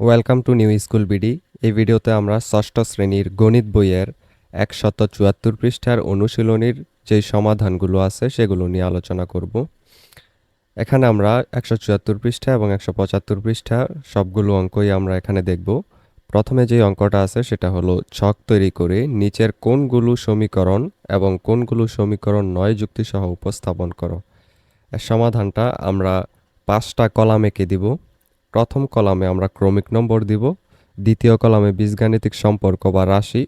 Welcome to new school BD এই ভিডিওতে আমরা ষষ্ঠ শ্রেণির গণিত বইয়ের একশত চুয়াত্তর পৃষ্ঠার অনুশীলনীর যেই সমাধানগুলো আছে সেগুলো নিয়ে আলোচনা করব। এখানে আমরা একশো চুয়াত্তর পৃষ্ঠা এবং একশো পঁচাত্তর পৃষ্ঠা সবগুলো অঙ্কই আমরা এখানে দেখব। প্রথমে যে অঙ্কটা আছে সেটা হলো ছক তৈরি করে নিচের কোনগুলো সমীকরণ এবং কোনগুলো সমীকরণ নয় যুক্তিসহ উপস্থাপন করো। সমাধানটা আমরা পাঁচটা কলাম এঁকে দিব। প্রথম কলামে আমরা ক্রমিক নম্বর দিব, দ্বিতীয় কলামে বীজগাণিতিক সম্পর্ক বা রাশি,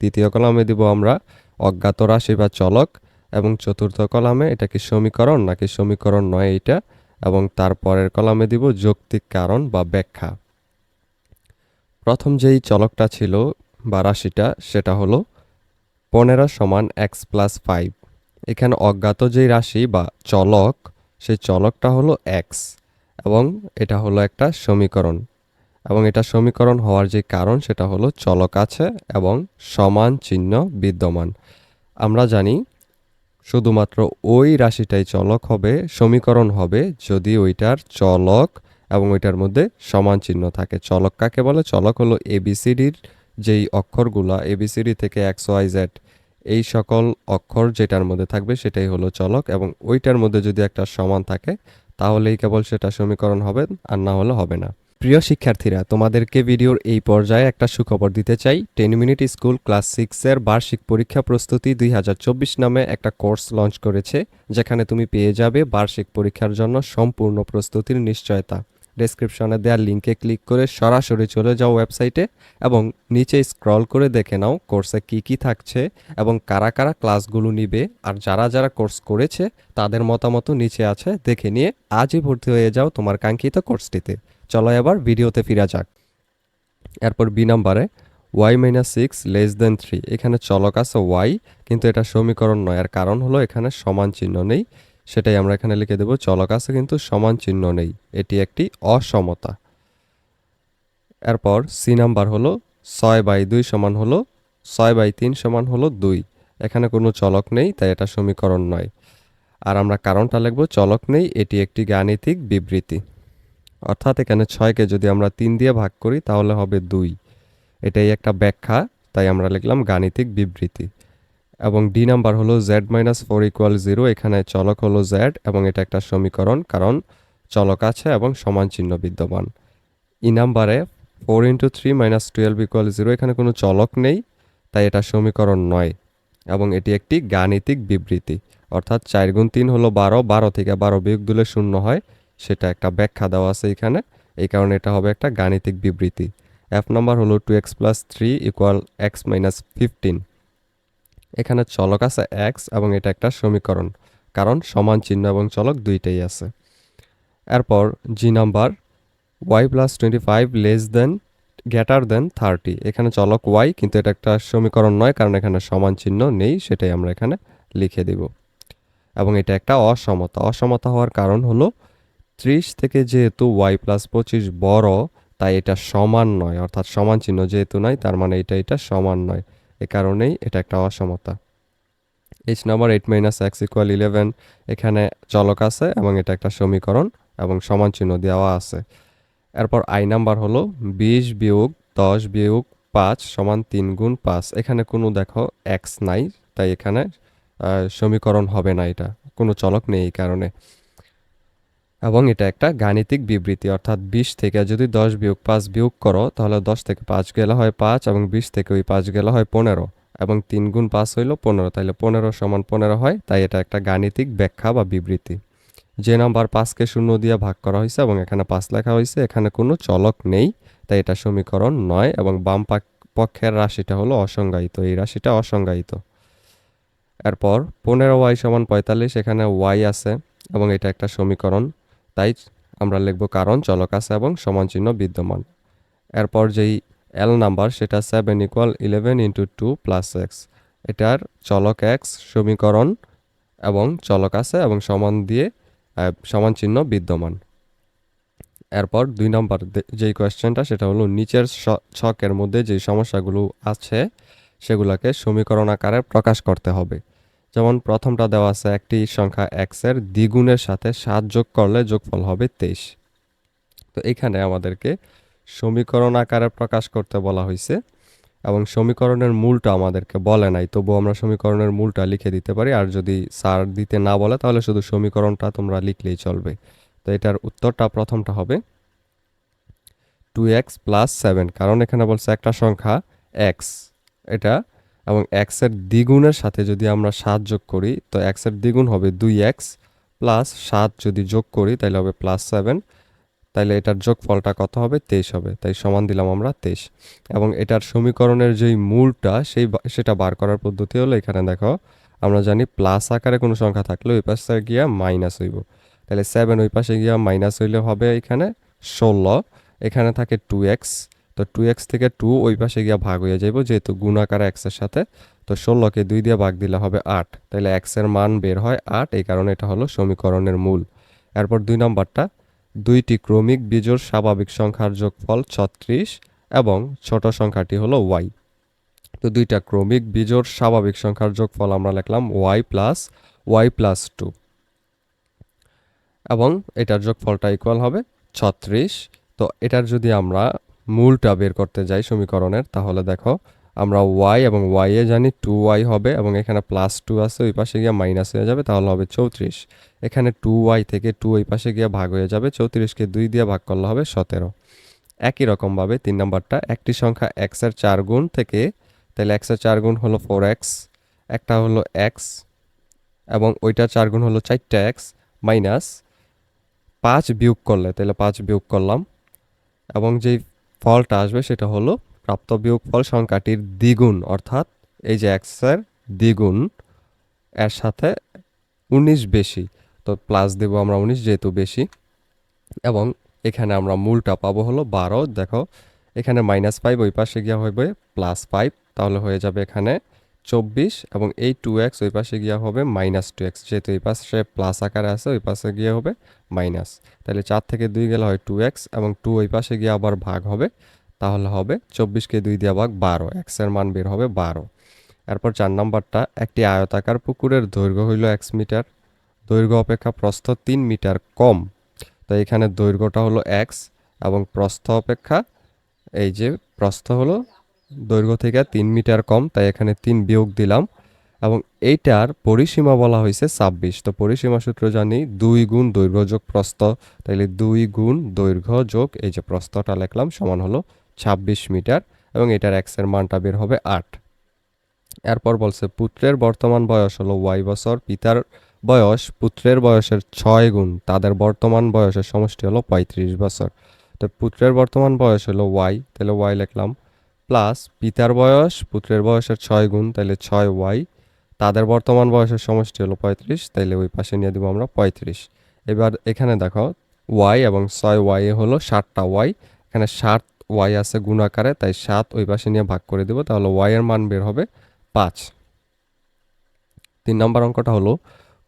তৃতীয় কলামে দিব আমরা অজ্ঞাত রাশি বা চলক, এবং চতুর্থ কলামে এটা কি সমীকরণ নাকি সমীকরণ নয় এটা এবং তারপরের কলামে দিব যৌক্তিক কারণ বা ব্যাখ্যা। প্রথম যেই চলকটা ছিল বা রাশিটা, সেটা হলো পনেরো সমান এক্স প্লাস ফাইভ এখানে অজ্ঞাত যেই রাশি বা চলক, সেই চলকটা হলো এক্স এবং এটা হলো একটা সমীকরণ। এবং এটা সমীকরণ হওয়ার যে কারণ সেটা হলো চলক আছে এবং সমান চিহ্ন বিদ্যমান। আমরা জানি শুধুমাত্র ওই রাশিটাই চলক হবে, সমীকরণ হবে যদি ওইটার চলক এবং ওইটার মধ্যে সমান চিহ্ন থাকে। চলক কাকে বলে? চলক হলো এবিসিডির যেই অক্ষরগুলা, এবিসিডি থেকে এক্স, ওয়াই, জেড, এই সকল অক্ষর যেটার মধ্যে থাকবে সেটাই হলো চলক এবং ওইটার মধ্যে যদি একটা সমান থাকে তাহলেই কেবল সেটা সমীকরণ হবে, আর না হলে হবে না। প্রিয় শিক্ষার্থীরা, তোমাদেরকে ভিডিওর এই পর্যায়ে একটা সুখবর দিতে চাই। টেন মিনিট স্কুল ক্লাস সিক্সের বার্ষিক পরীক্ষা প্রস্তুতি দুই হাজার চব্বিশ নামে একটা কোর্স লঞ্চ করেছে, যেখানে তুমি পেয়ে যাবে বার্ষিক পরীক্ষার জন্য সম্পূর্ণ প্রস্তুতির নিশ্চয়তা। ডেসক্রিপশনে দেওয়ার লিঙ্কে ক্লিক করে সরাসরি চলে যাও ওয়েবসাইটে এবং নিচে স্ক্রল করে দেখে নাও কোর্সে কি কি থাকছে এবং কারা কারা ক্লাসগুলো নিবে আর যারা যারা কোর্স করেছে তাদের মতামত নিচে আছে। দেখে নিয়ে আজই ভর্তি হয়ে যাও তোমার কাঙ্ক্ষিত কোর্সটিতে চলো এবার ভিডিওতে ফিরা যাক। এরপর বি নাম্বারে y minus six less than three এখানে চলক আছে ওয়াই কিন্তু এটা সমীকরণ নয়। আর কারণ হলো এখানে সমান চিহ্ন নেই। সেটাই আমরা এখানে লিখে দেব, চলক আছে কিন্তু সমান চিহ্ন নেই, এটি একটি অসমতা। এরপর সি নাম্বার হলো ছয় বাই দুই সমান হলো ছয় বাই তিন সমান হলো দুই, এখানে কোনো চলক নেই, তাই এটা সমীকরণ নয়। আর আমরা কারণটা লিখব, চলক নেই, এটি একটি গাণিতিক বিবৃতি। অর্থাৎ এখানে ছয়কে যদি আমরা তিন দিয়ে ভাগ করি, তাহলে হবে দুই। এটাই একটা ব্যাখ্যা, তাই আমরা লিখলাম গাণিতিক বিবৃতি। এবং ডি নাম্বার হলো Z minus four equal zero এখানে চলক হলো জেড এবং এটা একটা সমীকরণ, কারণ চলক আছে এবং সমান চিহ্ন বিদ্যমান। ই নাম্বারে four into three minus twelve equal zero এখানে কোনো চলক নেই, তাই এটা সমীকরণ নয় এবং এটি একটি গাণিতিক বিবৃতি। অর্থাৎ চার গুণ তিন হলো বারো বারো থেকে বারো বিয়োগ দিলে শূন্য হয়, সেটা একটা ব্যাখ্যা দেওয়া আছে এখানে, এই কারণে এটা হবে একটা গাণিতিক বিবৃতি। এফ নাম্বার হলো two X plus three equal X minus fifteen এখানে চলক আছে এক্স এবং এটা একটা সমীকরণ, কারণ সমান চিহ্ন এবং চলক দুইটাই আছে। এরপর G number Y plus twenty five less than greater than thirty এখানে চলক ওয়াই কিন্তু এটা একটা সমীকরণ নয়, কারণ এখানে সমান চিহ্ন নেই, সেটাই আমরা এখানে লিখে দেব। এবং এটা একটা অসমতা অসমতা হওয়ার কারণ হলো ত্রিশ থেকে যেহেতু ওয়াই প্লাস পঁচিশ বড়, তাই এটা সমান নয়, অর্থাৎ সমান চিহ্ন যেহেতু নয় তার মানে এটা এটা সমান নয়। এ কারণেই এটা একটা অসমতা। H number eight minus X equal eleven এখানে চলক আছে এবং এটা একটা সমীকরণ এবং সমান চিহ্ন দেওয়া আছে। এরপর আই নাম্বার হলো বিশ বিয়োগ দশ বিয়োগ পাঁচ সমান তিন গুণ পাঁচ। এখানে কোনো দেখো এক্স নাই, তাই এখানে সমীকরণ হবে না এটা। কোনো চলক নেই এই কারণে। এবং এটা একটা গাণিতিক বিবৃতি, অর্থাৎ বিশ থেকে যদি দশ বিয়োগ পাঁচ বিয়োগ করো, তাহলে দশ থেকে পাঁচ গেলে হয় পাঁচ এবং বিশ থেকে ওই পাঁচ গেলে হয় পনেরো এবং তিন গুণ পাঁচ হইল পনেরো, তাইলে পনেরো সমান পনেরো হয়, তাই এটা একটা গাণিতিক ব্যাখ্যা বা বিবৃতি। যে নাম্বার পাঁচকে শূন্য দিয়ে ভাগ করা হয়েছে এবং এখানে পাঁচ লেখা হয়েছে এখানে কোনো চলক নেই, তাই এটা সমীকরণ নয় এবং বাম পক্ষের রাশিটা হলো অসংজ্ঞায়িত, এই রাশিটা অসংজ্ঞায়িত। এরপর পনেরো ওয়াই সমান পঁয়তাল্লিশ, এখানে ওয়াই আছে এবং এটা একটা সমীকরণ। তাই আমরা লিখব কারণ, চলক আছে এবং সমান চিহ্ন বিদ্যমান। এরপর যেই এল নাম্বার, সেটা seven equal eleven into two plus X এটার চলক এক্স সমীকরণ এবং চলক আছে এবং সমান দিয়ে সমান চিহ্ন বিদ্যমান। এরপর দুই নম্বর যেই কোয়েশ্চেনটা সেটা হলো নিচের ছকের মধ্যে যে সমস্যাগুলো আছে, সেগুলোকে সমীকরণ আকারে প্রকাশ করতে হবে। যেমন প্রথমটা দেওয়া আছে, একটি সংখ্যা এক্সের দ্বিগুণের সাথে সাত যোগ করলে যোগফল হবে তেইশ। তো এখানে আমাদেরকে সমীকরণ আকারে প্রকাশ করতে বলা হয়েছে এবং সমীকরণের মূলটা আমাদেরকে বলে নাই, তবুও আমরা সমীকরণের মূলটা লিখে দিতে পারি। আর যদি স্যার দিতে না বলে, তাহলে শুধু সমীকরণটা তোমরা লিখলেই চলবে। তো এটার উত্তরটা প্রথমটা হবে টু এক্স প্লাস সেভেন, কারণ এখানে বলছে একটা সংখ্যা এক্স। এটা এবং এক্সের দ্বিগুণের সাথে যদি আমরা সাত যোগ করি, তো এক্সের দ্বিগুণ হবে দুই এক্স প্লাস সাত যদি যোগ করি, তাহলে হবে প্লাস সেভেন তাইলে এটার যোগফলটা কত হবে? তেইশ হবে। তাই সমান দিলাম আমরা তেইশ। এবং এটার সমীকরণের যেই মূলটা, সেই সেটা বার করার পদ্ধতি হলো এখানে দেখো, আমরা জানি প্লাস আকারে কোনো সংখ্যা থাকলে ওই পাশে গিয়া মাইনাস হইব। তাহলে সেভেন ওই পাশে গিয়া মাইনাস হইলে হবে এখানে ষোলো। এখানে থাকে টু এক্স তো টু এক্স থেকে টু ওই পাশে গিয়া ভাগ হয়ে যাইব, যেহেতু গুণাকার এক্সের সাথে, তো ষোলোকে দুই দিয়ে ভাগ দিলে হবে আট। তাহলে এক্সের মান বের হয় আট, এই কারণে এটা হলো সমীকরণের মূল। এরপর দুই নম্বরটা, দুইটি ক্রমিক বিজোড় স্বাভাবিক সংখ্যার যোগফল ছত্রিশ এবং ছোট সংখ্যাটি হলো ওয়াই তো দুইটা ক্রমিক বিজোড় স্বাভাবিক সংখ্যার যোগফল আমরা লিখলাম Y plus Y plus two এবং এটার যোগফলটা ইকুয়াল হবে ছত্রিশ। তো এটার যদি আমরা মূলটা বের করতে যাই সমীকরণের, তাহলে দেখো আমরা ওয়াই এবং ওয়াই এ জানি টু ওয়াই হবে এবং এখানে প্লাস টু আছে, ওই পাশে গিয়ে মাইনাস হয়ে যাবে, তাহলে হবে চৌত্রিশ। এখানে টু ওয়াই থেকে টু ওই পাশে গিয়ে ভাগ হয়ে যাবে, চৌত্রিশকে দুই দিয়ে ভাগ করলে হবে সতেরো। একই রকমভাবে তিন নম্বরটা, একটি সংখ্যা এক্সের চার গুণ থেকে, তাহলে এক্সের চার গুণ হলো ফোর এক্স একটা হলো এক্স এবং ওইটা চার গুণ হলো চারটা এক্স মাইনাস পাঁচ বিয়োগ করলে, তাহলে পাঁচ বিয়োগ করলাম, এবং যেই ফলটা আসবে সেটা হলো প্রাপ্ত বিয়োগ ফল সংখ্যাটির দ্বিগুণ, অর্থাৎ এই যে এক্সের দ্বিগুণ, এর সাথে উনিশ বেশি। তো প্লাস দেবো আমরা উনিশ যেহেতু বেশি। এবং এখানে আমরা মূলটা পাবো হলো বারো। দেখো, এখানে মাইনাস ফাইভ ওই পাশে গিয়া হইবে প্লাস ফাইভ তাহলে হয়ে যাবে এখানে চব্বিশ এবং এই টু এক্স ওই পাশে গিয়া হবে মাইনাস টু এক্স যেহেতু এই পাশে প্লাস আকারে আছে, ওই পাশে গিয়ে হবে মাইনাস তাহলে চার থেকে দুই গেলে হয় টু এক্স এবং টু ওই পাশে গিয়ে আবার ভাগ হবে, তাহলে হবে চব্বিশকে দুই দিয়ে ভাগ বারো এক্সের মান বের হবে বারো। এরপর চার নম্বরটা, একটি আয়তাকার পুকুরের দৈর্ঘ্য হইল এক্স মিটার, দৈর্ঘ্য অপেক্ষা প্রস্থ তিন মিটার কম। তো এখানে দৈর্ঘ্যটা হলো এক্স এবং প্রস্থ অপেক্ষা এই যে প্রস্থ হলো দৈর্ঘ্য থেকে তিন মিটার কম, তাই এখানে তিন বিয়োগ দিলাম। এবং এইটার পরিসীমা বলা হয়েছে ছাব্বিশ। তো পরিসীমা সূত্র জানি, দুই গুণ দৈর্ঘ্য যোগ প্রস্থ। তাইলে দুই গুণ দৈর্ঘ্য যোগ এই যে প্রস্থটা লিখলাম, সমান হলো ছাব্বিশ মিটার। এবং এটার এক্সের মানটা বের হবে আট। এরপর বলছে, পুত্রের বর্তমান বয়স হলো ওয়াই বছর, পিতার বয়স পুত্রের বয়সের ছয় গুণ, তাদের বর্তমান বয়সের সমষ্টি হলো পঁয়ত্রিশ বছর। তো পুত্রের বর্তমান বয়স হলো ওয়াই তাহলে ওয়াই লিখলাম প্লাস পিতার বয়স, পুত্রের বয়সের ছয় গুণ তাহলে ছয় ওয়াই। তাদের বর্তমান বয়সের সমষ্টি হলো পঁয়ত্রিশ, তাইলে ওই পাশে নিয়ে দিব আমরা পঁয়ত্রিশ। এবার এখানে দেখো, ওয়াই এবং ছয় ওয়াই হলো ষাটটা ওয়াই। এখানে ষাট ওয়াই আছে গুণ আকারে তাই সাত ওই পাশে নিয়ে ভাগ করে দেবো, তাহলে ওয়াই এর মান বের হবে পাঁচ। তিন নম্বর অঙ্কটা হলো,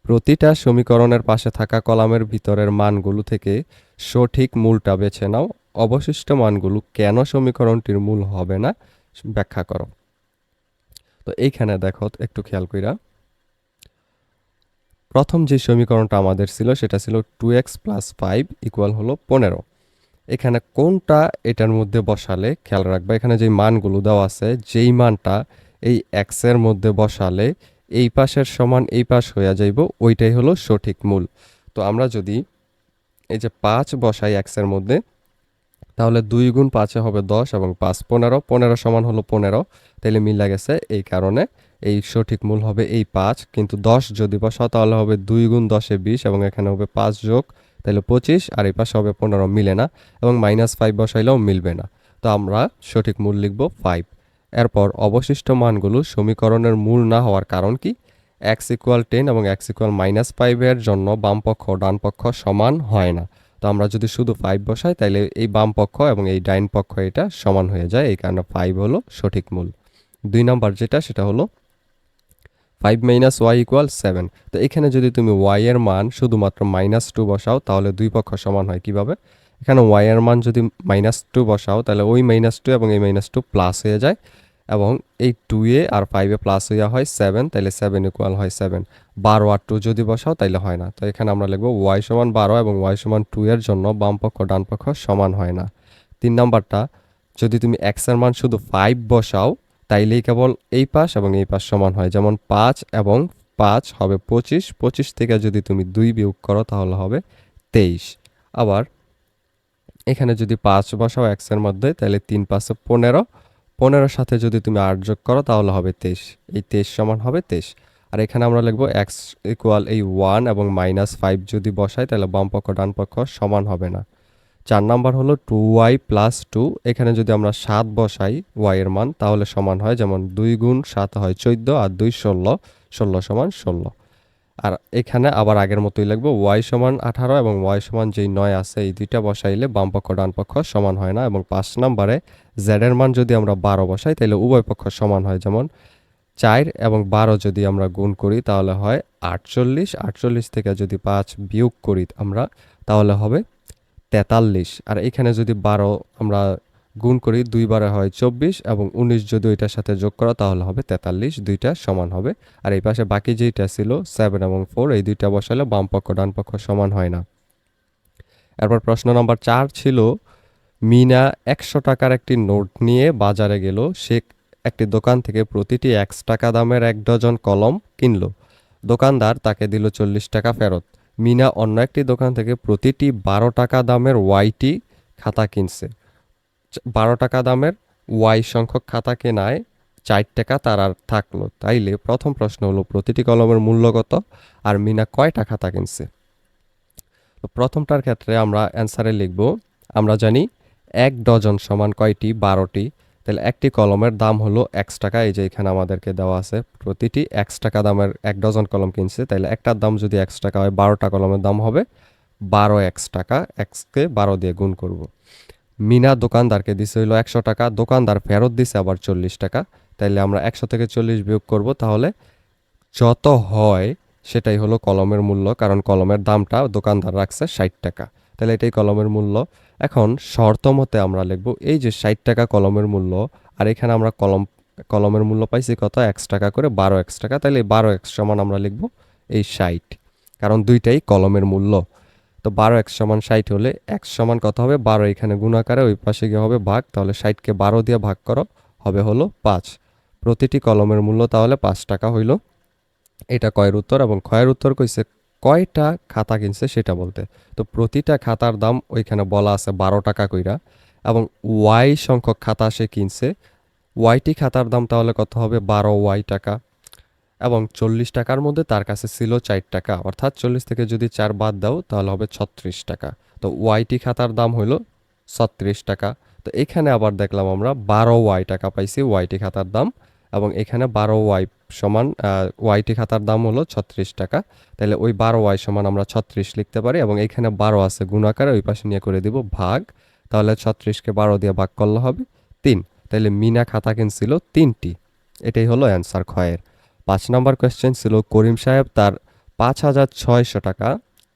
প্রতিটা সমীকরণের পাশে থাকা কলামের ভিতরের মানগুলো থেকে সঠিক মূলটা বেছে নাও অবশিষ্ট মানগুলো কেন সমীকরণটির মূল হবে না, ব্যাখ্যা করো। তো এইখানে দেখো, একটু খেয়াল কইরা। প্রথম যে সমীকরণটা আমাদের ছিল, সেটা ছিল two X plus five equal হলো পনেরো। এখানে কোনটা এটার মধ্যে বসালে, খেয়াল রাখবা, এখানে যে মানগুলো দেওয়া আছে, যেই মানটা এই এক্সের মধ্যে বসালে, এই পাশের সমান এই পাশ হইয়া যাইব, ওইটাই হলো সঠিক মূল। তো আমরা যদি এই যে পাঁচ বসাই এক্সের মধ্যে তাহলে দুই গুণ পাঁচে হবে দশ এবং পাঁচ পনেরো পনেরো সমান হলো পনেরো। তাহলে মিলা গেছে এই কারণে, এই সঠিক মূল হবে এই পাঁচ, কিন্তু দশ যদি বসাও তাহলে হবে দুই গুণ দশে বিশ এবং এখানে হবে পাঁচ যোগ তাহলে পঁচিশ, আর এই পাশে হবে পনেরো মিলে না এবং মাইনাস ফাইভ বসাইলেও মিলবে না। তো আমরা সঠিক মূল লিখব ফাইভ। এরপর অবশিষ্ট মানগুলো সমীকরণের মূল না হওয়ার কারণ কি? এক্স ইকুয়াল টেন এবং এক্স ইকুয়াল মাইনাস ফাইভের জন্য বাম পক্ষ ও ডান পক্ষ সমান হয় না। তো আমরা যদি শুধু ফাইভ বসাই তাহলে এই বাম পক্ষ এবং এই ডাইন পক্ষ এটা সমান হয়ে যায়। এই কারণে ফাইভ হলো সঠিক মূল। দুই নাম্বার যেটা, সেটা হলো five minus Y equal seven তো এখানে যদি তুমি ওয়াই এর মান শুধুমাত্র মাইনাস টু বসাও, তাহলে দুই পক্ষ সমান হয় কীভাবে? এখানে ওয়াই এর মান যদি মাইনাস টু বসাও, তাহলে ওই মাইনাস টু এবং এই মাইনাস টু প্লাস হয়ে যায়। এবং এই টু এ আর ফাইভে প্লাস হইয়া হয় সেভেন তাহলে সেভেন ইকুয়াল হয় সেভেন বারো আর টু যদি বসাও, তাইলে হয় না। তো এখানে আমরা লিখব ওয়াই সমান বারো এবং ওয়াই সমান টু এর জন্য বাম পক্ষ, ডান পক্ষ সমান হয় না। তিন নাম্বারটা, যদি তুমি এক্সের মান শুধু ফাইভ বসাও, তাইলেই কেবল এই পাশ এবং এই পাশ সমান হয়। যেমন পাঁচ এবং পাঁচ হবে পঁচিশ পঁচিশ থেকে যদি তুমি দুই বিয়োগ করো, তাহলে হবে তেইশ। আবার এখানে যদি পাঁচ বসাও এক্সের মধ্যে তাহলে তিন পাঁচে পনেরো পনেরোর সাথে যদি তুমি আট যোগ করো, তাহলে হবে তেইশ। এই তেইশ সমান হবে তেইশ। আর এখানে আমরা লিখব এক্স ইকুয়াল এই ওয়ান এবং মাইনাস ফাইভ যদি বসাই, তাহলে বাম পক্ষ, ডান পক্ষ সমান হবে না। চার নাম্বার হলো টু ওয়াই প্লাস টু এখানে যদি আমরা সাত বসাই ওয়াইয়ের মান, তাহলে সমান হয় যেমন দুই গুণ সাত হয় চোদ্দ আর দুই ষোলো ষোলো সমান ষোলো। আর এখানে আবার আগের মতোই লিখব ওয়াই সমান আঠারো এবং ওয়াই সমান যেই নয় আছে, এই দুইটা বসাইলে বাম পক্ষ, ডান পক্ষ সমান হয় না এবং পাঁচ নাম্বারে জেড এর মান যদি আমরা বারো বসাই তাহলে উভয় পক্ষ সমান হয় যেমন চার এবং বারো যদি আমরা গুণ করি, তাহলে হয় আটচল্লিশ। আটচল্লিশ থেকে যদি পাঁচ বিয়োগ করি আমরা, তাহলে হবে তেতাল্লিশ। আর এখানে যদি বারো আমরা গুণ করি দুইবারে হয় চব্বিশ এবং উনিশ যদি ওইটার সাথে যোগ করা, তাহলে হবে তেতাল্লিশ। দুইটা সমান হবে। আর এই পাশে বাকি যেইটা ছিল সেভেন এবং ফোর এই দুইটা বসালে বাম পক্ষ, ডান পক্ষ সমান হয় না। এরপর প্রশ্ন নম্বর চার ছিল মিনা একশো টাকার একটি নোট নিয়ে বাজারে গেল। সে একটি দোকান থেকে প্রতিটি একশ টাকা দামের এক ডজন কলম কিনলো। দোকানদার তাকে দিল চল্লিশ টাকা ফেরত। মিনা অন্য একটি দোকান থেকে প্রতিটি বারো টাকা দামের ওয়াইটি খাতা কিনছে। বারো টাকা দামের ওয়াই সংখ্যক খাতা কেনায় চার টাকা তার আর থাকল। তাইলে প্রথম প্রশ্ন হলো, প্রতিটি কলমের মূল্য কত? আর মিনা কয়টা খাতা কিনছে? তো প্রথমটার ক্ষেত্রে আমরা অ্যান্সারে লিখব, আমরা জানি এক ডজন সমান কয়টি? বারোটি। তাহলে একটি কলমের দাম হলো এক্স টাকা। এই যে এখানে আমাদেরকে দেওয়া আছে প্রতিটি এক্স টাকা দামের এক ডজন কলম কিনছে। তাহলে একটার দাম যদি একশো টাকা হয়, বারোটা কলমের দাম হবে বারো এক্স টাকা। এক্সকে বারো দিয়ে গুণ করব। মিনা দোকানদারকে দিছে হইল একশো টাকা। দোকানদার ফেরত দিছে আবার চল্লিশ টাকা। তাইলে আমরা একশো থেকে চল্লিশ বিয়োগ করব। তাহলে যত হয় সেটাই হলো কলমের মূল্য। কারণ কলমের দামটা দোকানদার রাখছে ষাট টাকা। তাহলে এটাই কলমের মূল্য। এখন শর্ত মতে আমরা লিখব, এই যে ষাট টাকা কলমের মূল্য, আর এখানে আমরা কলম, কলমের মূল্য পাইছি কত? এক্স টাকা করে বারো এক্স টাকা। তাহলে বারো এক্স সমান আমরা লিখব এই ষাট। কারণ দুইটাই কলমের মূল্য। তো বারো এক্স সমান ষাট হলে এক্স সমান কত হবে? বারো। এখানে গুণাকারে ওই পাশে গিয়ে হবে ভাগ, তাহলে ষাটকে বারো দিয়ে ভাগ করো, হবে হলো পাঁচ। প্রতিটি কলমের মূল্য তাহলে পাঁচ টাকা হইল। এটা কয়ের উত্তর এবং ক্ষয়ের উত্তর কইছে কয়টা খাতা কিনছে সেটা বলতে। তো প্রতিটা খাতার দাম ওইখানে বলা আছে বারো টাকা কইরা এবং ওয়াই সংখ্যক খাতা সে কিনছে। ওয়াইটি খাতার দাম তাহলে কত হবে? বারো ওয়াই টাকা। এবং চল্লিশ টাকার মধ্যে তার কাছে ছিল চার টাকা। অর্থাৎ চল্লিশ থেকে যদি চার বাদ দাও তাহলে হবে ছত্রিশ টাকা। তো ওয়াইটি খাতার দাম হইল ছত্রিশ টাকা। তো এখানে আবার দেখলাম আমরা বারো ওয়াই টাকা পাইছি ওয়াইটি খাতার দাম এবং এখানে বারো ওয়াই সমান ওয়াইটি খাতার দাম হলো ছত্রিশ টাকা। তাহলে ওই বারো ওয়াই সমান আমরা ছত্রিশ লিখতে পারি এবং এখানে বারো আছে গুণাকারে, ওই পাশে নিয়ে করে দিব ভাগ। তাহলে ছত্রিশকে বারো দিয়ে ভাগ করলে হবে তিন। তাহলে মিনা খাতা কিনছিল তিনটি। এটাই হলো অ্যান্সার খয়ের পাঁচ নম্বর কোয়েশ্চেন ছিল, করিম সাহেব তার পাঁচ হাজার ছয়শো টাকা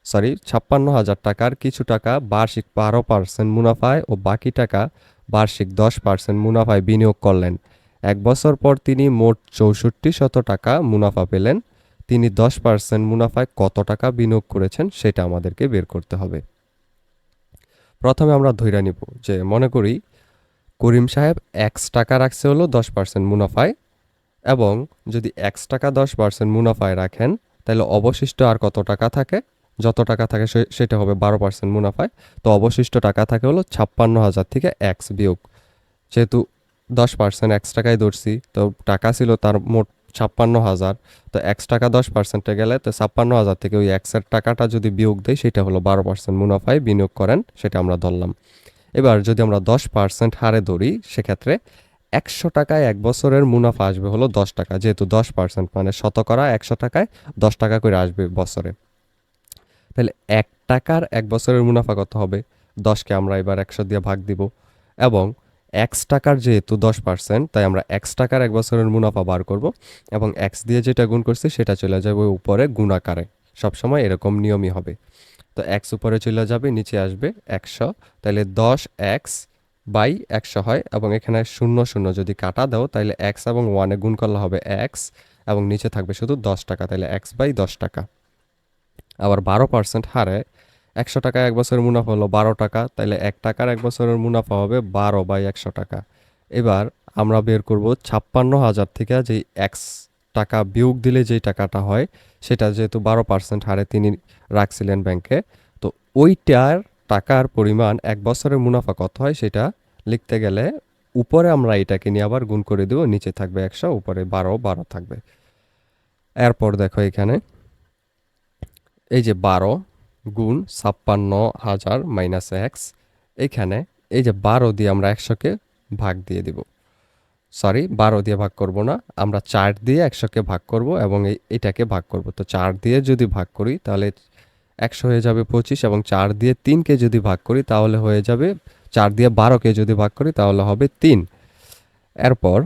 সরি ছাপ্পান্ন হাজার টাকার কিছু টাকা বার্ষিক বারো পার্সেন্ট মুনাফায় ও বাকি টাকা বার্ষিক দশ পার্সেন্ট মুনাফায় বিনিয়োগ করলেন। এক বছর পর তিনি মোট চৌষট্টি শত টাকা মুনাফা পেলেন। তিনি দশ পার্সেন্ট মুনাফায় কত টাকা বিনিয়োগ করেছেন সেটা আমাদেরকে বের করতে হবে। প্রথমে আমরা ধৈর্য নিব যে মনে করি করিম সাহেব এক্স টাকা রাখছে হলো দশ পার্সেন্ট মুনাফায় এবং যদি এক্স টাকা দশ পার্সেন্ট মুনাফায় রাখেন তাহলে অবশিষ্ট আর কত টাকা থাকে? যত টাকা থাকে সেটা হবে বারো পার্সেন্ট মুনাফায়। তো অবশিষ্ট টাকা থাকে হলো ছাপ্পান্ন হাজার থেকে এক্স বিয়োগ। যেহেতু দশ পার্সেন্ট এক্স টাকায় ধরছি, তো টাকা ছিল তার মোট ছাপ্পান্ন হাজার। তো এক্স টাকা দশ পার্সেন্টে গেলে তো ছাপ্পান্ন হাজার থেকে ওই এক্সের টাকাটা যদি বিয়োগ দেয় সেটা হলো বারো পার্সেন্ট মুনাফায় বিনিয়োগ করেন, সেটা আমরা ধরলাম। এবার যদি আমরা দশ পার্সেন্ট হারে ধরি, সেক্ষেত্রে একশো টাকায় এক বছরের মুনাফা আসবে হলো দশ টাকা। যেহেতু দশ পার্সেন্ট মানে শতকরা একশো টাকায় দশ টাকা করে আসবে বছরে। তাহলে এক টাকার এক বছরের মুনাফা কত হবে? দশকে আমরা এবার একশো দিয়ে ভাগ দিব। এবং এক্স টাকার যেহেতু দশ পার্সেন্ট তাই আমরা এক্স টাকার এক বছরের মুনাফা বার করব এবং এক্স দিয়ে যেটা গুণ করছি সেটা চলে যাবে উপরে গুণাকারে। সবসময় এরকম নিয়মই হবে। তো এক্স উপরে চলে যাবে, নিচে আসবে একশো তাহলে দশ এক্স বাই একশো হয় এবং এখানে শূন্য শূন্য যদি কাটা দাও তাহলে এক্স এবং ওয়ানে গুণ করলে হবে এক্স এবং নিচে থাকবে শুধু দশ টাকা তাহলে এক্স বাই দশ টাকা। আবার বারো পার্সেন্ট হারে একশো টাকা এক বছরের মুনাফা হলো বারো টাকা তাহলে এক টাকার এক বছরের মুনাফা হবে বারো বাই একশো টাকা। এবার আমরা বের করব ছাপ্পান্ন হাজার থেকে যেই এক্স টাকা বিয়োগ দিলে যেই টাকাটা হয়, সেটা যেহেতু বারো পার্সেন্ট হারে তিনি রাখছিলেন ব্যাংকে, তো ওইটার টাকার পরিমাণ এক বছরের মুনাফা কত হয় সেটা লিখতে গেলে উপরে আমরা এটাকে নিয়ে আবার গুণ করে দেবো, নিচে থাকবে একশো, উপরে বারো বারো থাকবে। এরপর দেখো এখানে, এই যে বারো গুণ ছাপ্পান্ন হাজার মাইনাস এক্স। এখানে এই যে বারো দিয়ে আমরা একশোকে ভাগ দিয়ে দিব। সরি, বারো দিয়ে ভাগ করব না, আমরা চার দিয়ে একশোকে ভাগ করব এবং এটাকে ভাগ করব। তো চার দিয়ে যদি ভাগ করি, তাহলে একশো হয়ে যাবে পঁচিশ এবং চার দিয়ে তিনকে যদি ভাগ করি, তাহলে হয়ে যাবে, চার দিয়ে বারোকে যদি ভাগ করি, তাহলে হবে তিন। এরপর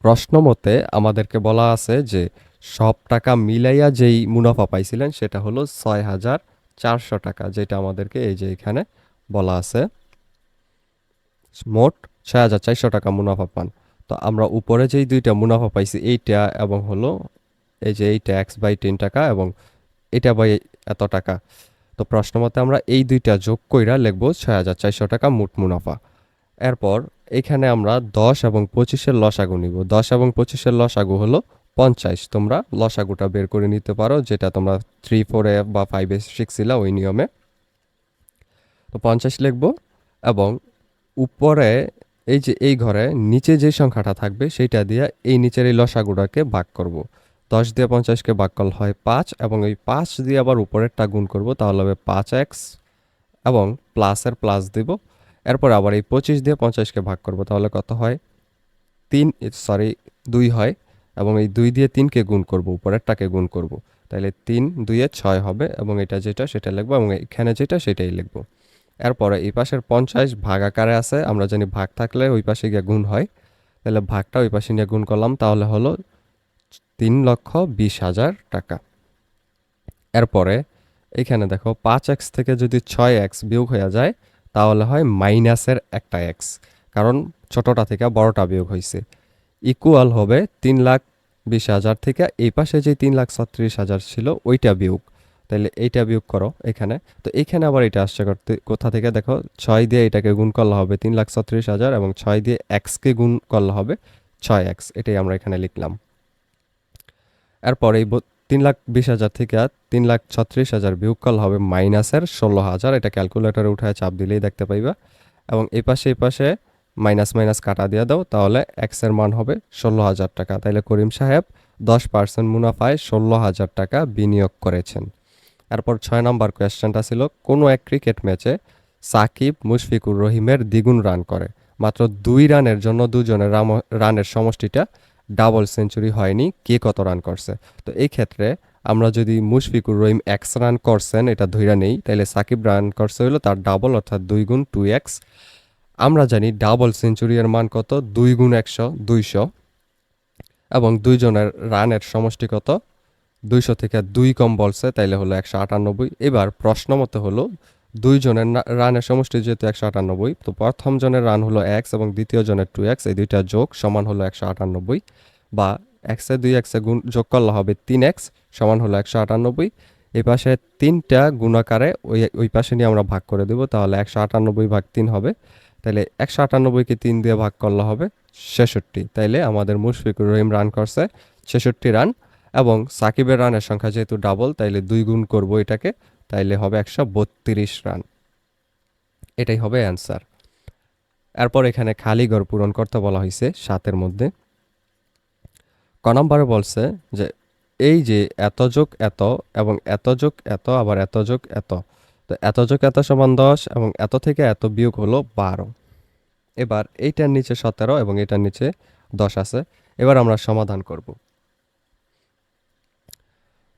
প্রশ্ন মতে আমাদেরকে বলা আছে যে সব টাকা মিলাইয়া যেই মুনাফা পাইছিলেন, সেটা হলো ছয় হাজার চারশো টাকা, যেটা আমাদেরকে এই যে এখানে বলা আছে। মোট ছয় হাজার চারশো টাকা মুনাফা পান। তো আমরা উপরে যেই দুইটা মুনাফা পাইছি, এইটা এবং হলো এই যে এইটা এক্স বাই টেন টাকা এবং এটা বাই এত টাকা। তো প্রশ্ন মতে আমরা এই দুইটা যোগ কইরা লিখব ছয় হাজার চারশো টাকা মোট মুনাফা। এরপর এখানে আমরা দশ এবং পঁচিশের লসাগু নিব। দশ এবং পঁচিশের লসাগু হলো পঞ্চাশ তোমরা লসাগুটা বের করে নিতে পারো, যেটা তোমরা থ্রি ফোরে বা ফাইভে শিখছিলা ওই নিয়মে। তো পঞ্চাশ লিখব এবং উপরে এই যে এই ঘরে নিচে যে সংখ্যাটা থাকবে সেইটা দিয়ে এই নিচের এই লসাগুটাকে ভাগ করব। দশ দিয়ে পঞ্চাশকে ভাগ করলে হয় পাঁচ এবং এই পাঁচ দিয়ে আবার উপরেরটা গুণ করব, তাহলে হবে পাঁচ এক্স এবং প্লাসের প্লাস দিব। এরপর আবার এই পঁচিশ দিয়ে পঞ্চাশকে ভাগ করব, তাহলে কত হয়? তিন সরি দুই হয়। এবং এই দুই দিয়ে তিনকে গুণ করব, উপরেরটাকে গুণ করব। তাহলে তিন দুইয়ে ছয় হবে এবং এটা যেটা সেটা লিখব এবং এখানে যেটা সেটাই লিখব। এরপরে এই পাশের পঞ্চাশ ভাগ আকারে আছে, আমরা জানি ভাগ থাকলে ওই পাশে গিয়ে গুণ হয়। তাহলে ভাগটা ওই পাশে নিয়ে গুণ করলাম, তাহলে হলো তিন লক্ষ বিশ হাজার টাকা। এরপরে এখানে দেখো পাঁচ এক্স থেকে যদি ছয় এক্স বিয়োগ হয়ে যায়, তাহলে হয় মাইনাসের একটা এক্স। কারণ ছোটটা থেকে বড়টা বিয়োগ হয়েছে ইকুয়াল হবে তিন লাখ বিশ হাজার থেকে এই পাশে যে তিন লাখ ছত্রিশ হাজার ছিল, ওইটা বিয়োগ। তাহলে এইটা বিয়োগ করো এখানে। তো এখানে আবার এটা আসছে করতে কোথা থেকে? দেখো, ছয় দিয়ে এটাকে গুণ করলে হবে তিন লাখ ছত্রিশ হাজার এবং ছয় দিয়ে এক্সকে গুণ করলে হবে ছয় এক্স। এটাই আমরা এখানে লিখলাম। এরপর এই তিন লাখ বিশ হাজার থেকে তিন লাখ ছত্রিশ হাজার বিয়োগ করলে হবে মাইনাসের ষোলো হাজার। এটা ক্যালকুলেটরে উঠায় চাপ দিলেই দেখতে পাইবা। এবং এই পাশে পাশে মাইনাস মাইনাস কাটা দিয়ে দাও, তাহলে এক্সের মান হবে ষোলো হাজার টাকা। তাইলে করিম সাহেব দশ পার্সেন্ট মুনাফায় ষোলো হাজার টাকা বিনিয়োগ করেছেন। এরপর ছয় নম্বর কোয়েশ্চেনটা ছিল, কোনো এক ক্রিকেট ম্যাচে সাকিব মুশফিকুর রহিমের দ্বিগুণ রান করে। মাত্র দুই রানের জন্য দুজনের রানের সমষ্টিটা ডাবল সেঞ্চুরি হয়নি, কে কত রান করছে? তো এই ক্ষেত্রে আমরা যদি মুশফিকুর রহিম এক্স রান করছেন, এটা ধইরা নেই তাহলে সাকিব রান করছে হলো তার ডাবল অর্থাৎ দুই গুণ টু এক্স আমরা জানি ডাবল সেঞ্চুরিয়ার মান কত? দুই গুণ একশো, দুইশো। এবং দুইজনের রানের সমষ্টি কত? দুইশো থেকে দুই কম বলছে, তাইলে হলো একশো আটানব্বই। এবার প্রশ্ন মতে হলো, দুইজনের রানের সমষ্টি যেহেতু একশো আটানব্বই, তো প্রথম জনের রান হলো এক্স এবং দ্বিতীয় জনের টু এক্স, এই দুইটা যোগ সমান হলো একশো আটানব্বই। বা এক্সে দুই এক্সে গুণ যোগ করলে হবে তিন এক্স, সমান হলো একশো আটানব্বই। এই পাশে তিনটা গুণাকারে ওই ওই পাশে নিয়ে আমরা ভাগ করে দেবো, তাহলে একশো আটানব্বই ভাগ তিন হবে। তাহলে একশো আটানব্বইকে তিন দিয়ে ভাগ করলে হবে ছেষট্টি। তাইলে আমাদের মুশফিকুর রহিম রান করছে ছেষট্টি রান এবং সাকিবের রানের সংখ্যা যেহেতু ডাবল তাইলে দুই গুণ করব এটাকে, তাইলে হবে একশো বত্রিশ রান এটাই হবে অ্যান্সার এরপর এখানে খালি ঘর পূরণ করতে বলা হয়েছে সাতের মধ্যে। ক নম্বরে বলছে যে, এই যে এত যোগ এত এবং এত যোগ এত, আবার এত যোগ এত তো এত যোগ এত সমান দশ এবং এত থেকে এত বিয়োগ হলো বারো। এবার এইটার নিচে সতেরো এবং এটার নিচে দশ আছে। এবার আমরা সমাধান করব।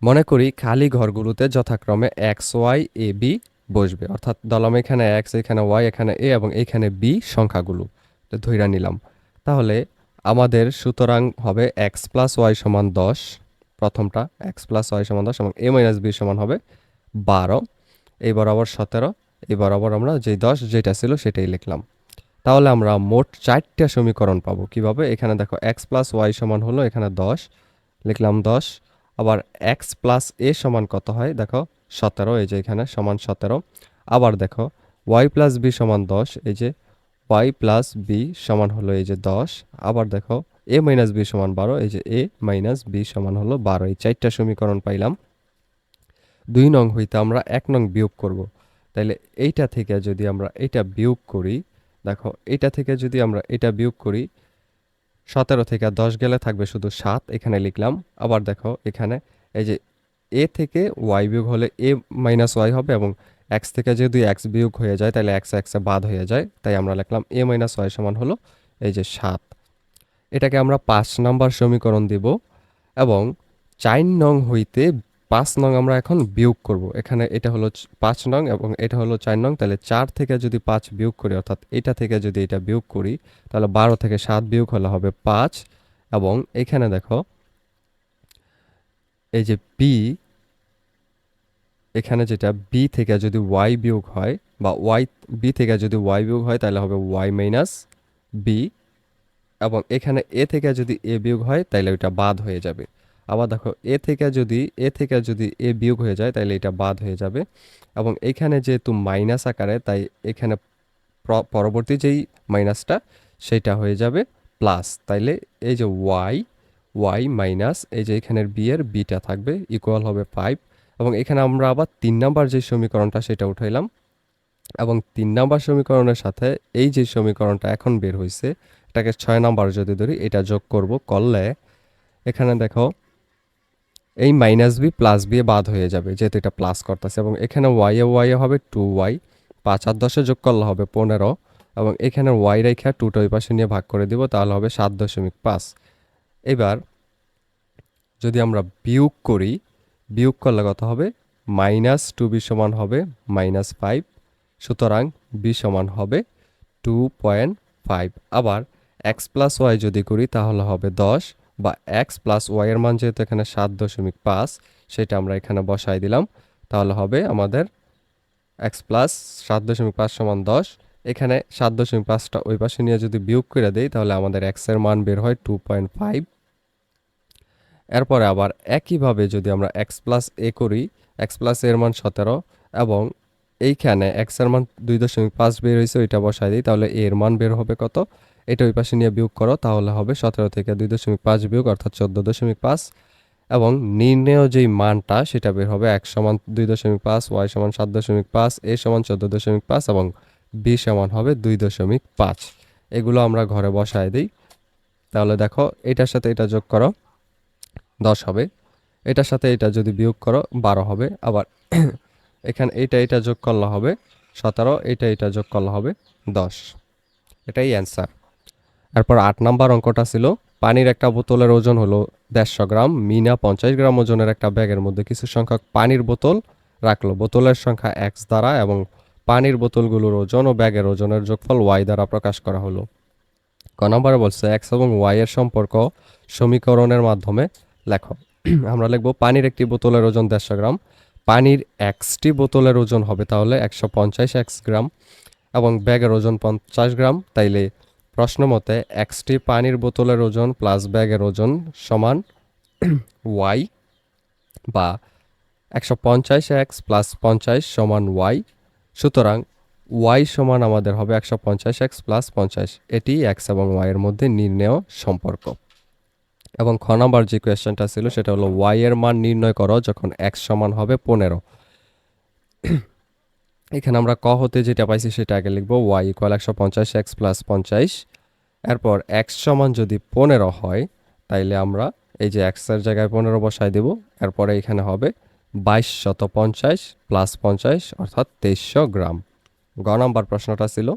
মনে করি খালি ঘরগুলোতে যথাক্রমে এক্স, ওয়াই, এ, বি বসবে। অর্থাৎ দলম এখানে এক্স, এখানে ওয়াই, এখানে এ এবং এখানে বি সংখ্যাগুলো। তো ধইরা নিলাম। তাহলে আমাদের সুতরাং হবে এক্স প্লাস ওয়াই সমান দশ, প্রথমটা এক্স প্লাস ওয়াই সমান দশ এবং এ মাইনাস বি সমান হবে বারো। এই বরাবর সতেরো, এই বরাবর আমরা যেই দশ যেটা ছিল সেটাই লিখলাম। তাহলে আমরা মোট চারটা সমীকরণ পাবো। কীভাবে? এখানে দেখো এক্স প্লাস ওয়াই সমান হলো এখানে দশ, লিখলাম দশ। আবার এক্স প্লাস এ সমান কত হয়? দেখো সতেরো, এই যে এখানে সমান সতেরো। আবার দেখো ওয়াই প্লাস বি সমান দশ, এই যে ওয়াই প্লাস বি সমান হলো এই যে দশ। আবার দেখো এ মাইনাস বি সমান বারো, এই যে এ মাইনাস বি সমান হলো বারো। এই চারটা সমীকরণ পাইলাম। দুই নং হইতে আমরা এক নং বিয়োগ করব। তাইলে এইটা থেকে যদি আমরা এটা বিয়োগ করি, দেখো এটা থেকে যদি আমরা এটা বিয়োগ করি, সতেরো থেকে দশ গেলে থাকবে শুধু সাত, এখানে লিখলাম। আবার দেখো, এখানে এই যে এ থেকে ওয়াই বিয়োগ হলে এ মাইনাস ওয়াই হবে এবং এক্স থেকে যদি এক্স বিয়োগ হয়ে যায় তাহলে এক্স এক্সে বাদ হয়ে যায়। তাই আমরা লিখলাম এ মাইনাস ওয়াই সমান হলো এই যে সাত। এটাকে আমরা পাঁচ নাম্বার সমীকরণ দিব এবং চার নং হইতে পাঁচ নং আমরা এখন বিয়োগ করব। এখানে এটা হলো পাঁচ নং এবং এটা হলো চার নং। তাহলে চার থেকে যদি পাঁচ বিয়োগ করি, অর্থাৎ এটা থেকে যদি এটা বিয়োগ করি, তাহলে বারো থেকে সাত বিয়োগ হলে হবে পাঁচ। এবং এখানে দেখো, এই যে বি এখানে যেটা বি থেকে যদি ওয়াই বিয়োগ হয় বা ওয়াই বি থেকে যদি ওয়াই বিয়োগ হয়, তাহলে হবে ওয়াই মাইনাস বি এবং এখানে এ থেকে যদি এ বিয়োগ হয়, তাহলে ওইটা বাদ হয়ে যাবে। আবার দেখো, এ থেকে যদি, এ থেকে যদি এ বিয়োগ হয়ে যায় তাহলে এটা বাদ হয়ে যাবে। এবং এখানে যেহেতু মাইনাস আকারে, তাই এখানে পরবর্তী যেই মাইনাসটা সেটা হয়ে যাবে প্লাস তাইলে এই যে ওয়াই ওয়াই মাইনাস এই যে এখানের বি এর বিটা থাকবে ইকুয়াল হবে ফাইভ এবং এখানে আমরা আবার তিন নাম্বার যে সমীকরণটা, সেটা উঠাইলাম। এবং তিন নাম্বার সমীকরণের সাথে এই যে সমীকরণটা এখন বের হয়েছে এটাকে ছয় নাম্বার যদি ধরি, এটা যোগ করব করলে, এখানে দেখো এই মাইনাস বি প্লাস বি বাদ হয়ে যাবে, যেহেতু এটা প্লাস করতেছে। এবং এখানে ওয়াই এ ওয়াই হবে টু ওয়াই পাঁচ আর দশে যোগ করলে হবে পনেরো। এবং এখানে ওয়াই রেখা টুটা ওই পাশে নিয়ে ভাগ করে দিব, তাহলে হবে সাত দশমিক পাঁচ। এবার, যদি আমরা বিয়োগ করি, বিয়োগ করলে কত হবে? মাইনাস টু বি সমান হবে মাইনাস ফাইভ সুতরাং বি সমান হবে টু পয়েন্ট ফাইভ আবার এক্স প্লাস ওয়াই যদি করি, তাহলে হবে দশ। বা এক্স প্লাস ওয়াইয়ের মান যেহেতু এখানে সাত দশমিক পাঁচ, সেটা আমরা এখানে বসাই দিলাম, তাহলে হবে আমাদের এক্স প্লাস সাত দশমিক পাঁচ সমান দশ। এখানে সাত দশমিক পাঁচটা ওই পাশে নিয়ে যদি বিয়োগ করে দেই, তাহলে আমাদের এক্সের মান বের হয় টু পয়েন্ট ফাইভ এরপরে আবার একইভাবে যদি আমরা এক্স প্লাস এ করি এক্স প্লাস এর মান সতেরো এবং এইখানে এক্সের মান দুই দশমিক পাঁচ বের হয়েছে, ওইটা বসাই দিই, তাহলে এর মান বের হবে কত? এটা ওই পাশে নিয়ে বিয়োগ করো, তাহলে হবে সতেরো থেকে দুই দশমিক পাঁচ বিয়োগ, অর্থাৎ চোদ্দ দশমিক পাঁচ। এবং নির্ণেয় যেই মানটা, সেটা বের হবে এক সমান দুই দশমিক পাঁচ, ওয়াই সমান সাত দশমিক পাঁচ, এ সমান চোদ্দ দশমিক পাঁচ এবং বি সমান হবে দুই দশমিক পাঁচ। এগুলো আমরা ঘরে বসায় দিই। তাহলে দেখো, এটার সাথে এটা যোগ করো, দশ হবে। এটার সাথে এটা যদি বিয়োগ করো, বারো হবে। আবার এখানে এইটা এটা যোগ করলে হবে সতেরো এটা এটা যোগ করলে হবে দশ। এটাই অ্যান্সার এরপর আট নাম্বার অঙ্কটা ছিল, পানির একটা বোতলের ওজন হলো দেড়শো গ্রাম, মিনা পঞ্চাশ গ্রাম ওজনের একটা ব্যাগের মধ্যে কিছু সংখ্যক পানির বোতল রাখল। বোতলের সংখ্যা এক্স দ্বারা এবং পানির বোতলগুলোর ওজন ও ব্যাগের ওজনের যোগফল ওয়াই দ্বারা প্রকাশ করা হলো। ক নম্বরে বলছে এক্স এবং ওয়াই এর সম্পর্ক সমীকরণের মাধ্যমে লেখো। আমরা লিখব, পানির একটি বোতলের ওজন দেড়শো গ্রাম, পানির এক্সটি বোতলের ওজন হবে তাহলে একশো পঞ্চাশ এক্স গ্রাম এবং ব্যাগের ওজন পঞ্চাশ গ্রাম, তাইলে প্রশ্ন মতে, এক্সটি পানির বোতলের ওজন প্লাস ব্যাগের ওজন সমান ওয়াই বা একশো পঞ্চাশ এক্স প্লাস পঞ্চাশ সমান ওয়াই। সুতরাং ওয়াই সমান আমাদের হবে একশো পঞ্চাশ এক্স প্লাস পঞ্চাশ। এটি এক্স এবং ওয়াইয়ের মধ্যে নির্ণেয় সম্পর্ক। এবং খ নাম্বার যে কোয়েশ্চেনটা ছিল, সেটা হলো ওয়াইয়ের মান নির্ণয় করো যখন এক্স সমান হবে পনেরো। এখানে আমরা ক হতে যেটা পাইছি সেটা আগে লিখব ওয়াই ইকুয়াল একশো পঞ্চাশ এক্স প্লাস পঞ্চাশ। এরপর এক্স সমান যদি পনেরো হয়, তাইলে আমরা এই যে এক্সের জায়গায় পনেরো বসাই দেব। এরপরে এখানে হবে বাইশ শত পঞ্চাশ প্লাস পঞ্চাশ, অর্থাৎ তেইশশো গ্রাম। গ নাম্বার প্রশ্নটা ছিল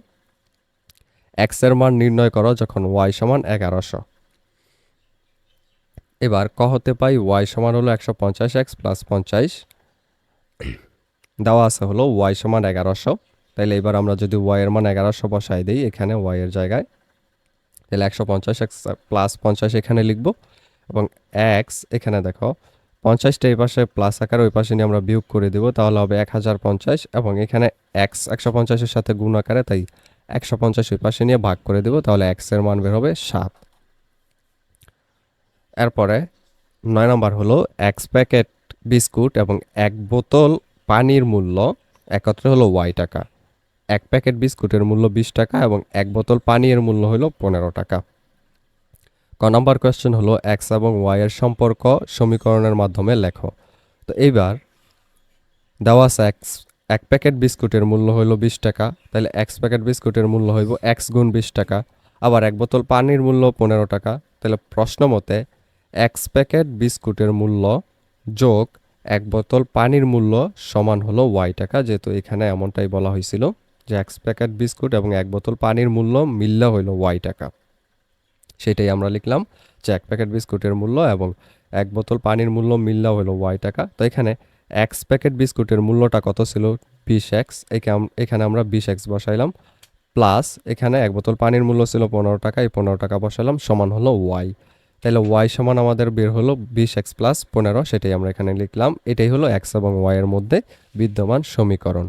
এক্সের মান নির্ণয় করো যখন ওয়াই সমান এগারোশো। এবার ক হতে পাই ওয়াই সমান হলো একশো পঞ্চাশ এক্স প্লাস পঞ্চাশ। দেওয়া আছে হলো ওয়াই সমান এগারোশো। তাইলে এবার আমরা যদি ওয়াইয়ের মান এগারোশো বসাই দিই, এখানে ওয়াইয়ের জায়গায় তাহলে একশো পঞ্চাশ এক্স প্লাস পঞ্চাশ এখানে লিখব। এবং এক্স এখানে দেখো, পঞ্চাশটা এই পাশে প্লাস আকারে ওই পাশে নিয়ে আমরা বিয়োগ করে দেবো, তাহলে হবে এক হাজার পঞ্চাশ। এবং এখানে এক্স একশো পঞ্চাশের সাথে গুণ আকারে, তাই একশো পঞ্চাশ ওই পাশে নিয়ে ভাগ করে দেবো, তাহলে এক্সের মান বের হবে সাত। এরপরে নয় নম্বর হলো এক্স প্যাকেট বিস্কুট এবং এক বোতল পানির মূল্য একত্রে হলো ওয়াই টাকা। এক প্যাকেট বিস্কুটের মূল্য বিশ টাকা এবং এক বোতল পানির মূল্য হলো পনেরো টাকা। ক নম্বর কোয়েশ্চেন হলো এক্স এবং ওয়াইয়ের সম্পর্ক সমীকরণের মাধ্যমে লেখো। তো এইবার দেওয়া আছে এক্স এক প্যাকেট বিস্কুটের মূল্য হইল বিশ টাকা, তাহলে এক্স প্যাকেট বিস্কুটের মূল্য হইব এক্স গুণ বিশ টাকা। আবার এক বোতল পানির মূল্য পনেরো টাকা, তাহলে প্রশ্ন মতে এক্স প্যাকেট বিস্কুটের মূল্য যোগ এক বোতল পানির মূল্য সমান হলো ওয়াই টাকা, যেহেতু এখানে এমনটাই বলা হয়েছিল যে এক্স প্যাকেট বিস্কুট এবং এক বোতল পানির মূল্য মিললে হইল ওয়াই টাকা। সেটাই আমরা লিখলাম যে এক প্যাকেট বিস্কুটের মূল্য এবং এক বোতল পানির মূল্য মিললে হলো ওয়াই টাকা। তো এখানে এক্স প্যাকেট বিস্কুটের মূল্যটা কত ছিল? বিশ এক্স এখানে আমরা বিশ এক্স বসাইলাম। প্লাস এখানে এক বোতল পানির মূল্য ছিল পনেরো টাকা। এই পনেরো টাকা বসালাম সমান হলো ওয়াই তাহলে ওয়াই সমান আমাদের বের হলো বিশ এক্স প্লাস পনেরো, সেটাই আমরা এখানে লিখলাম। এটাই হলো এক্স এবং ওয়াই এর মধ্যে বিদ্যমান সমীকরণ।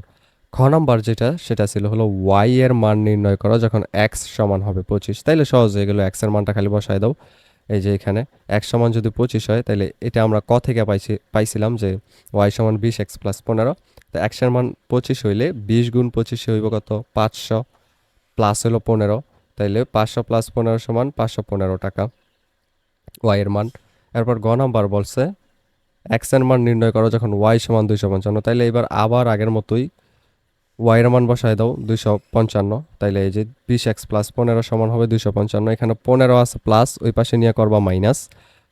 খ নাম্বার যেটা, সেটা ছিল হলো ওয়াই এর মান নির্ণয় করা, যখন এক্স সমান হবে পঁচিশ। তাইলে সহজ হয়ে গেলো এক্সের মানটা খালি বসায় দাও। এই যে এখানে এক সমান যদি পঁচিশ হয় তাহলে এটা আমরা ক থেকে পাইছি, পাইছিলাম যে ওয়াই সমান বিশ এক্স প্লাস পনেরো। তো এক্সের মান পঁচিশ হইলে বিশ গুণ পঁচিশে হইব কত? পাঁচশো। প্লাস হলো পনেরো। তাইলে পাঁচশো প্লাস পনেরো সমান পাঁচশো পনেরো টাকা। ওয়াইয়ের মান। এরপর গ নাম্বার বলছে এক্সের মান নির্ণয় করো যখন ওয়াই সমান দুইশো পঞ্চান্ন, তাইলে এবার আবার আগের মতোই ওয়াইয়ের মান বসায় দাও দুইশো পঞ্চান্ন, তাইলে এই যে বিশ এক্স প্লাস পনেরো সমান হবে দুইশো পঞ্চান্ন, এখানে পনেরো আছে প্লাস ওই পাশে নিয়ে করবা মাইনাস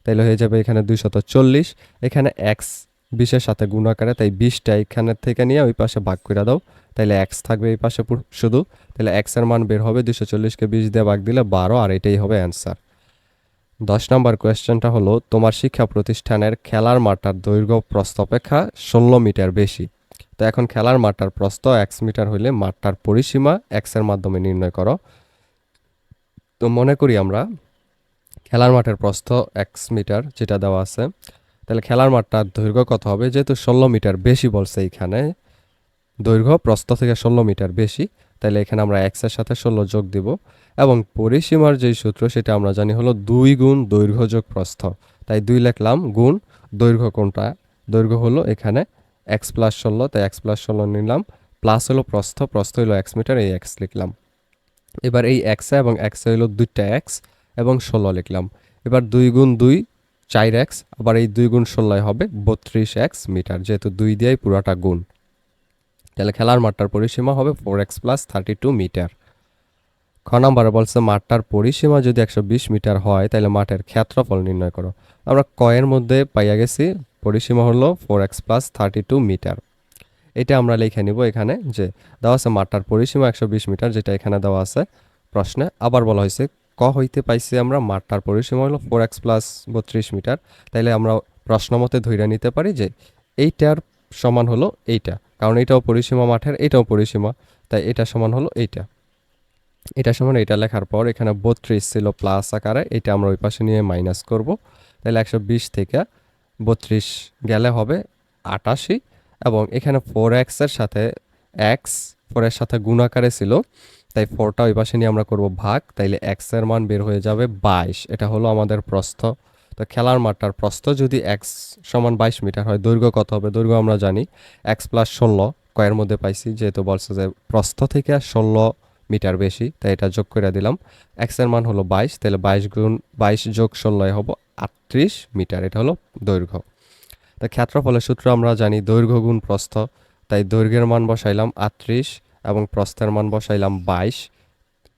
তাইলে হয়ে যাবে এখানে দুইশত চল্লিশ, এখানে এক্স বিশের সাথে গুণ আকারে, তাই বিশটা এখানের থেকে নিয়ে ওই পাশে ভাগ করে দাও, তাইলে এক্স থাকবে এই পাশে শুধু তাহলে এক্সের মান বের হবে দুইশো চল্লিশকে বিশ দিয়ে ভাগ দিলে বারো, আর এটাই হবে অ্যান্সার দশ নম্বর কোয়েশ্চেনটা হলো, তোমার শিক্ষা প্রতিষ্ঠানের খেলার মাঠটার দৈর্ঘ্য প্রস্থ অপেক্ষা ষোলো মিটার বেশি। তো এখন খেলার মাঠটার প্রস্থ এক্স মিটার হইলে মাঠটার পরিসীমা এক্সের মাধ্যমে নির্ণয় করো। তো মনে করি আমরা খেলার মাঠের প্রস্থ এক্স মিটার যেটা দেওয়া আছে, তাহলে খেলার মাঠটার দৈর্ঘ্য কত হবে? যেহেতু ষোলো মিটার বেশি বলছে এইখানে, দৈর্ঘ্য প্রস্থ থেকে ষোলো মিটার বেশি, তাহলে এখানে আমরা এক্সের সাথে ষোলো যোগ দিব। এবং পরিসীমার যেই সূত্র সেটা আমরা জানি হলো দুই গুণ দৈর্ঘ্য যোগ প্রস্থ। তাই দুই লিখলাম গুণ দৈর্ঘ্য কোনটা? দৈর্ঘ্য হলো এখানে এক্স প্লাস ষোলো, তাই এক্স প্লাস ষোলো নিলাম প্লাস হলো প্রস্থ প্রস্থ হলো এক্স মিটার এই এক্স লিখলাম। এবার এই এক্সে এবং এক্সে হলো দুইটা এক্স এবং ষোলো লিখলাম। এবার দুই গুণ দুই, চার এক্স আবার এই দুই গুণ ষোলোয় হবে বত্রিশ এক্স মিটার যেহেতু দুই দিয়েই পুরাটা গুণ। তাহলে খেলার মাঠটার পরিসীমা হবে four X plus thirty two meter খ নাম্বারে বলছে, মাঠটার পরিসীমা যদি একশো বিশ মিটার হয় তাহলে মাঠের ক্ষেত্রফল নির্ণয় করো। আমরা কয়ের মধ্যে পাইয়া গেছি, পরিসীমা হলো four X plus thirty two meter. এটা আমরা লিখে নিব এখানে যে, দেওয়া আছে মাঠটার পরিসীমা একশো বিশ মিটার, যেটা এখানে দেওয়া আছে প্রশ্নে। আবার বলা হয়েছে, ক হইতে পাইছি আমরা, মাঠটার পরিসীমা হলো ফোর এক্স প্লাস বত্রিশ মিটার। তাইলে আমরা প্রশ্ন মতে ধৈর্য নিতে পারি যে, এইটার সমান হলো এইটা, কারণ এটাও পরিসীমা মাঠের, এটাও পরিসীমা, তাই এটা সমান হলো এইটা। এটা সমান এটা লেখার পর এখানে বত্রিশ ছিল প্লাস আকারে, এটা আমরা ওই পাশে নিয়ে মাইনাস করব। তাহলে একশো বিশ থেকে বত্রিশ গেলে হবে আটাশি এবং এখানে ফোর এক্সের সাথে এক্স ফোরের সাথে গুণ আকারে ছিল। তাই ফোরটা ওই পাশে নিয়ে আমরা করব ভাগ, তাইলে এক্সের মান বের হয়ে যাবে বাইশ। এটা হলো আমাদের প্রস্থ। তো খেলার মাঠটার প্রস্থ যদি এক্স সমান বাইশ মিটার হয়, দৈর্ঘ্য কত হবে? দৈর্ঘ্য আমরা জানি এক্স প্লাস ষোলো, কয়ের মধ্যে পাইছি, যেহেতু বলছে যে প্রস্থ থেকে ষোলো মিটার বেশি, তাই এটা যোগ করে দিলাম। এক্সের মান হলো বাইশ, তাহলে বাইশ গুণ, বাইশ যোগ ষোলোয় হব আটত্রিশ মিটার, এটা হলো দৈর্ঘ্য। তা ক্ষেত্রফলের সূত্র আমরা জানি দৈর্ঘ্য গুণ প্রস্থ, তাই দৈর্ঘ্যের মান বসাইলাম আটত্রিশ এবং প্রস্থের মান বসাইলাম বাইশ।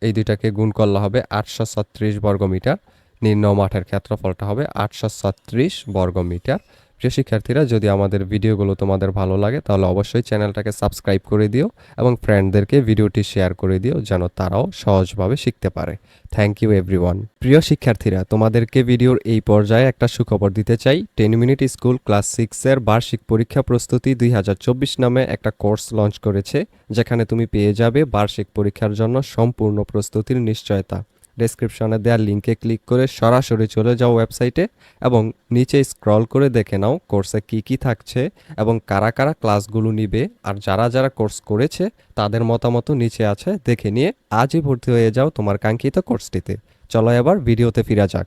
এই দুইটাকে গুণ করলে হবে আটশো ছত্রিশ বর্গ মিটার নিম্ন মাঠের ক্ষেত্রফলটা হবে আটশো ছত্রিশ বর্গ মিটার প্রিয় শিক্ষার্থীরা, যদি আমাদের ভিডিওগুলো তোমাদের ভালো লাগে, তাহলে অবশ্যই চ্যানেলটাকে সাবস্ক্রাইব করে দিও এবং ফ্রেন্ডদেরকে ভিডিওটি শেয়ার করে দিও যেন তারাও সহজভাবে শিখতে পারে। থ্যাংক ইউ এভরিওয়ান প্রিয় শিক্ষার্থীরা, তোমাদেরকে ভিডিওর এই পর্যায়ে একটা সুখবর দিতে চাই। টেন মিনিট স্কুল ক্লাস সিক্সের বার্ষিক পরীক্ষা প্রস্তুতি দুই হাজার চব্বিশ নামে একটা কোর্স লঞ্চ করেছে, যেখানে তুমি পেয়ে যাবে বার্ষিক পরীক্ষার জন্য সম্পূর্ণ প্রস্তুতির নিশ্চয়তা। ডেসক্রিপশনে দেওয়া লিঙ্কে ক্লিক করে সরাসরি চলে যাও ওয়েবসাইটে এবং নিচে স্ক্রল করে দেখে নাও কোর্সে কি কি থাকছে এবং কারা কারা ক্লাসগুলো নিবে। আর যারা যারা কোর্স করেছে, তাদের মতামত নিচে আছে। দেখে নিয়ে আজই ভর্তি হয়ে যাও তোমার কাঙ্ক্ষিত কোর্সটিতে চলো এবার ভিডিওতে ফিরা যাক।